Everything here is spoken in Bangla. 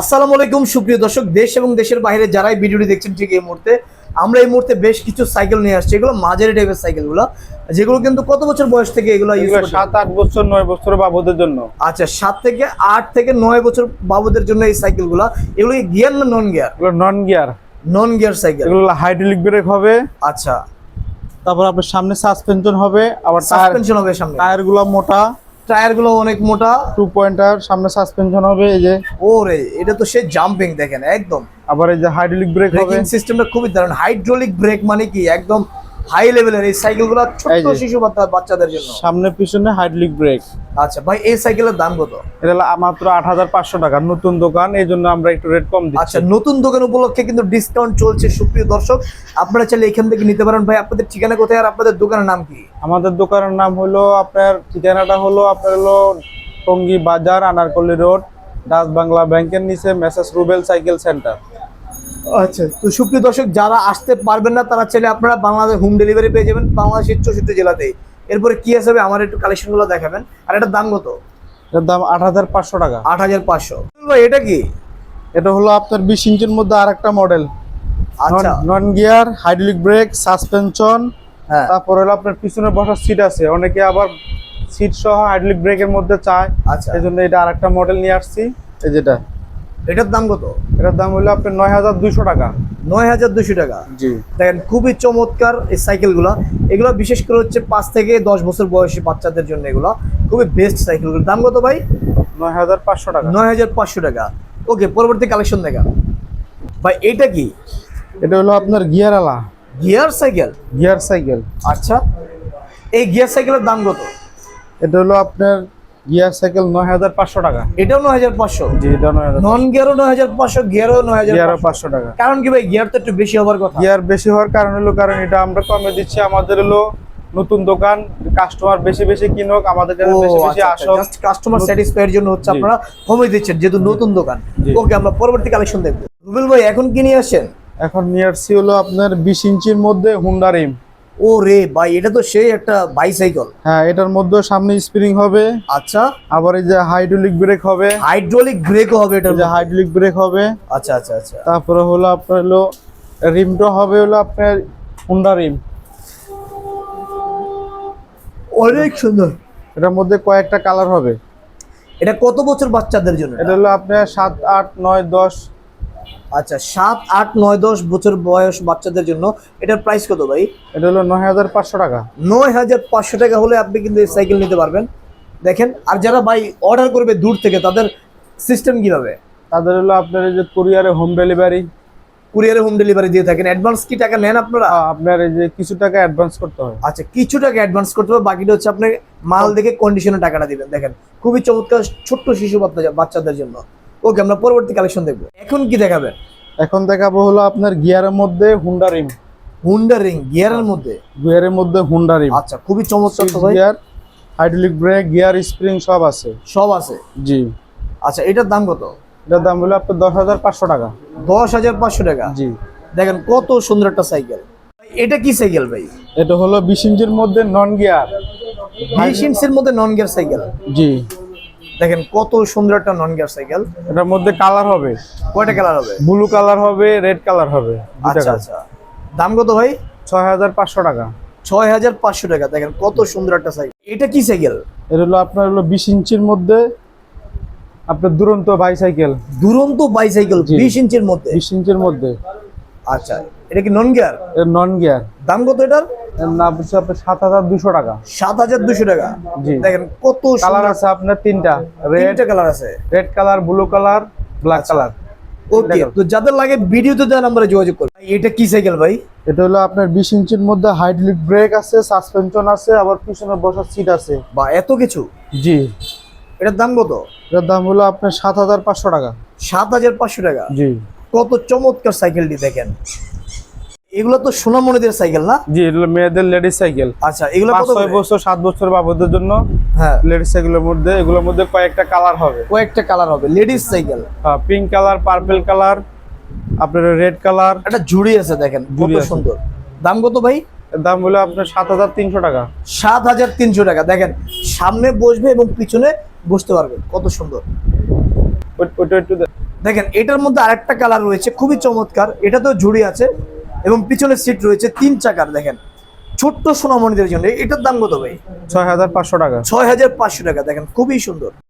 আসসালামু আলাইকুম সুপ্রিয় দর্শক দেশ এবং দেশের বাইরে যারাই ভিডিওটি দেখছেন ঠিক এই মুহূর্তে আমরা এই মুহূর্তে বেশ কিছু সাইকেল নিয়ে আসছি। এগুলো মাঝারি টাইপের সাইকেলগুলো যেগুলো কিন্তু কত বছর বয়স থেকে এগুলো সাত আট বছর নয় বছর বাবুদের জন্য। আচ্ছা সাত থেকে আট থেকে নয় বছর বাবুদের জন্য এই সাইকেলগুলো এগুলো গিয়ার না নন গিয়ার এগুলো non gear non gear cycle. এগুলো হাইড্রোলিক ব্রেক হবে। আচ্ছা। তারপর আপনার সামনে সাসপেনশন হবে আবার সাসপেনশন হবে সামনে। টায়ারগুলো মোটা। টায়ারগুলো অনেক মোটা। টু পয়েন্টার সামনে সাসপেনশন হবে এই যে। ওরে এটা তো সে জাম্পিং দেখেন একদম। আবার এই যে হাইড্রোলিক ব্রেক হবে। সিস্টেমটা খুবই দারুণ। হাইড্রোলিক ব্রেক মানে কি? একদম হাই লেভেলের এই সাইকেলগুলো এই শিশু বাচ্চা- বাচ্চাদের জন্য। সামনে পিছনে হাইড্রোলিক ব্রেক আচ্ছা ভাই এই সাইকেলের দাম কত? এটা মাত্র আট হাজার পাঁচশো টাকা নতুন দোকান এই জন্য আমরা একটু রেট কম আচ্ছা নতুন দোকান উপলক্ষে কিন্তু ডিসকাউন্ট চলছে সুপ্রিয় দর্শক। আপনারা চাইলে এখান থেকে নিতে পারেন। ভাই আপনাদের ঠিকানা কোথায় আর আপনাদের দোকানের নাম কি? আমাদের দোকানের নাম হলো আপনার ঠিকানাটা হলো আপনার হলো টঙ্গী বাজার আনারকল্লি রোড ডাচ বাংলা ব্যাংকের নিচে মেসেজ রুবেল সাইকেল সেন্টার আচ্ছা তো সুপ্রিয় দর্শক যারা আসতে পারবেন না তারা চাইলে আপনারা বাংলাদেশ হোম ডেলিভারি পেয়ে যাবেন বাংলাদেশের চৌষট্টি জেলাতেই। এরপরে কি আসবে আমার একটু কালেকশনগুলো দেখাবেন। আর এটার দাম কত? এটার দাম আট হাজার পাঁচশো টাকা। আট হাজার পাঁচশো। ভাই এটা কি? এটা হলো আপনার বিশ ইঞ্চির মধ্যে আর একটা model non gear hydraulic brake suspension হ্যাঁ। তারপর হলো আপনার পিছনে বসার সিট আছে। অনেকে আবার সিট সহ হাইড্রোলিক ব্রেকের মধ্যে চায়। আচ্ছা। এই জন্য এটা আর একটা মডেল নিয়ে আসছি। এই যেটা। এটার দাম কত? এটার দাম হলো আপনার নয় হাজার দুইশো টাকা। নয় হাজার দুশো টাকা। জি। দেখেন খুবই চমৎকার এই সাইকেলগুলো। এগুলো বিশেষ করে হচ্ছে পাঁচ থেকে দশ বছর বয়সী বাচ্চাদের জন্য এগুলো। খুবই বেস্ট সাইকেলগুলো। দাম কত ভাই? নয় হাজার পাঁচশো টাকা। নয় হাজার পাঁচশো টাকা। ওকে পরবর্তী কালেকশন দেখা। ভাই এটা কি? এটা হলো আপনার গিয়ার আলা। Gear cycle? Gear cycle. আচ্ছা। এই গিয়ার সাইকেলের দাম কত? এটা হলো আপনার গিয়ার সাইকেল নয় হাজার পাঁচশো টাকা। এটাও নয় হাজার পাঁচশো? জি এটা নয় হাজার নন গিয়ারও নয় হাজার পাঁচশো গিয়ারও নয় হাজার গিয়ারও পাঁচশো টাকা। কারণ কি ভাই গিয়ার তো একটু বেশি হবার কথা। গিয়ার বেশি হওয়ার কারণ হলো কারণ এটা আমরা কমে দিচ্ছি আমাদের হলো নতুন দোকান কাস্টমার বেশি বেশি কিনুক আমাদের কাছে বেশি বেশি আসুক। কাস্টমার স্যাটিসফাইয়ের জন্য হচ্ছে আপনারা কমে দিচ্ছেন যেহেতু নতুন দোকান। ওকে আমরা পরবর্তী কালেকশন দেখব। রুবেল ভাই এখন কি নিয়ে আসছেন? এখন নিয়ে আসছি হলো আপনার বিশ ইঞ্চির মধ্যে হুন্ডা রিম ও রে ভাই এটা তো সেই একটা বাইসাইকেল হ্যাঁ এটার মধ্যে সামনে স্প্রিং হবে। আচ্ছা। আবার এই যে হাইড্রোলিক ব্রেক হবে। হাইড্রোলিক ব্রেকও হবে এই যে হাইড্রোলিক ব্রেক হবে। আচ্ছা আচ্ছা আচ্ছা। তারপরে হলো আপনার হলো রিমটা হবে হলো আপনার হুন্ডা রিম অনেক সুন্দর। এটার মধ্যে কয়েকটা কালার হবে। এটা কত বছর বাচ্চাদের জন্য? এটা হলো আপনার সাত আট নয় দশ আচ্ছা সাত আট নয় দশ বছর বয়স বাচ্চাদের জন্য এটার প্রাইস কত ভাই? এটা হলো নয় হাজার পাঁচশো টাকা। নয় হাজার পাঁচশো টাকা হলে আপনি কিন্তু এই সাইকেল নিতে পারবেন। দেখেন আর যারা ভাই অর্ডার করবে দূর থেকে তাদের সিস্টেম কীভাবে? তাদের হলো আপনার যে কুরিয়ারে হোম ডেলিভারি কুরিয়ারে হোম ডেলিভারি দিয়ে থাকেন। অ্যাডভান্স কি টাকা নেন আপনারা? আপনার এই যে কিছু টাকা অ্যাডভান্স করতে হয়। আচ্ছা কিছু টাকা অ্যাডভান্স করতে হবে বাকিটা হচ্ছে আপনি মাল দেখে কন্ডিশনে টাকাটা দিবেন। দেখেন খুবই চমৎকার ছোট্ট শিশু বাচ্চা- বাচ্চাদের জন্য। ওকে আমরা পরবর্তী কালেকশন দেখব। এখন কি দেখাবেন এখন দেখাবো হলো আপনার গিয়ারের মধ্যে হুন্ডা রিম হুন্ডা রিং গিয়ারের মধ্যে? গিয়ারের মধ্যে হুন্ডা রিম আচ্ছা খুবই চমৎকার তো ভাই। Gear hydraulic brake gear spring সব আছে। সব আছে? জি। আচ্ছা এটার দাম কত? এটার দাম হলো আপনার দশ হাজার পাঁচশো টাকা। দশ হাজার পাঁচশো টাকা? জি। দেখেন কত সুন্দর একটা সাইকেল এটা কি সাইকেল ভাই? এটা হলো বিশ ইঞ্চির মধ্যে নন গিয়ার বিশ ইঞ্চের মধ্যে নন গিয়ার সাইকেল জি। দেখেন কত সুন্দর একটা নন গিয়ার সাইকেল এটার মধ্যে কালার হবে? কয়টা কালার হবে? ব্লু কালার হবে রেড কালার হবে আচ্ছা আচ্ছা। দাম কত ভাই? ছয় হাজার পাঁচশো টাকা। ছয় হাজার পাঁচশো টাকা। দেখেন কত সুন্দর একটা সাইকেল এটা কি সাইকেল এটা হলো আপনার হলো বিশ ইঞ্চির মধ্যে আপনার দুরন্ত বাইসাইকেল দুরন্ত বাইসাইকেল। বিশ ইঞ্চির মধ্যে? বিশ ইঞ্চির মধ্যে। আচ্ছা এটা কি নন গিয়ার নন গিয়ার দাম কত এটার? আপনার সাত হাজার দুশো টাকা। সাত হাজার দুশো টাকা? জি। দেখেন কত কালার আছে আপনার তিনটা। রেড কালার আছে। Red colour blue colour black colour. Okay তো যাদের লাগে ভিডিওতে দেওয়া নাম্বারে যোগাযোগ করবে এটা কি সাইকেল ভাই? এটা হলো আপনার বিশ ইঞ্চির মধ্যে হাইড্রোলিক ব্রেক আছে সাসপেনশন আছে আবার পিছনে বসার সিট আছে। বা এত কিছু? জি। এটার দাম কত? এটার দাম হলো আপনার সাত হাজার পাঁচশো টাকা। সাত হাজার পাঁচশো টাকা। জি। কত চমৎকার সাইকেলটি দেখেন। এগুলো তো সোনামণিদের সাইকেল না? জি এগুলো মেয়েদের লেডিস সাইকেল। আচ্ছা এগুলো কত ছয় বছর সাত বছর বাবুদের জন্য হ্যাঁ। লেডিস সাইকেলের মধ্যে এগুলোর মধ্যে কয়েকটা কালার হবে। কয়েকটা কালার হবে লেডিস সাইকেল। হ্যাঁ পিঙ্ক কালার পার্পল কালার আপনার রেড কালার। একটা ঝুড়ি আছে দেখেন কত সুন্দর। দাম কত ভাই? দাম হলো আপনার সাত হাজার তিনশো টাকা। সাত হাজার তিনশো টাকা। দেখেন সামনে বসবে এবং পিছনে বসতে পারবে। কত সুন্দর। ওই- ওইটা একটু দেখেন এটার মধ্যে আরেকটা কালার রয়েছে খুবই চমৎকার। এটা তো ঝুড়ি আছে। এবং পিছনের সিট রয়েছে তিন চাকার দেখেন। ছোট্ট সোনামণিদের জন্য। এটার দাম কত ভাই? ছয় হাজার পাঁচশো টাকা। ছয় হাজার পাঁচশো টাকা দেখেন খুবই সুন্দর।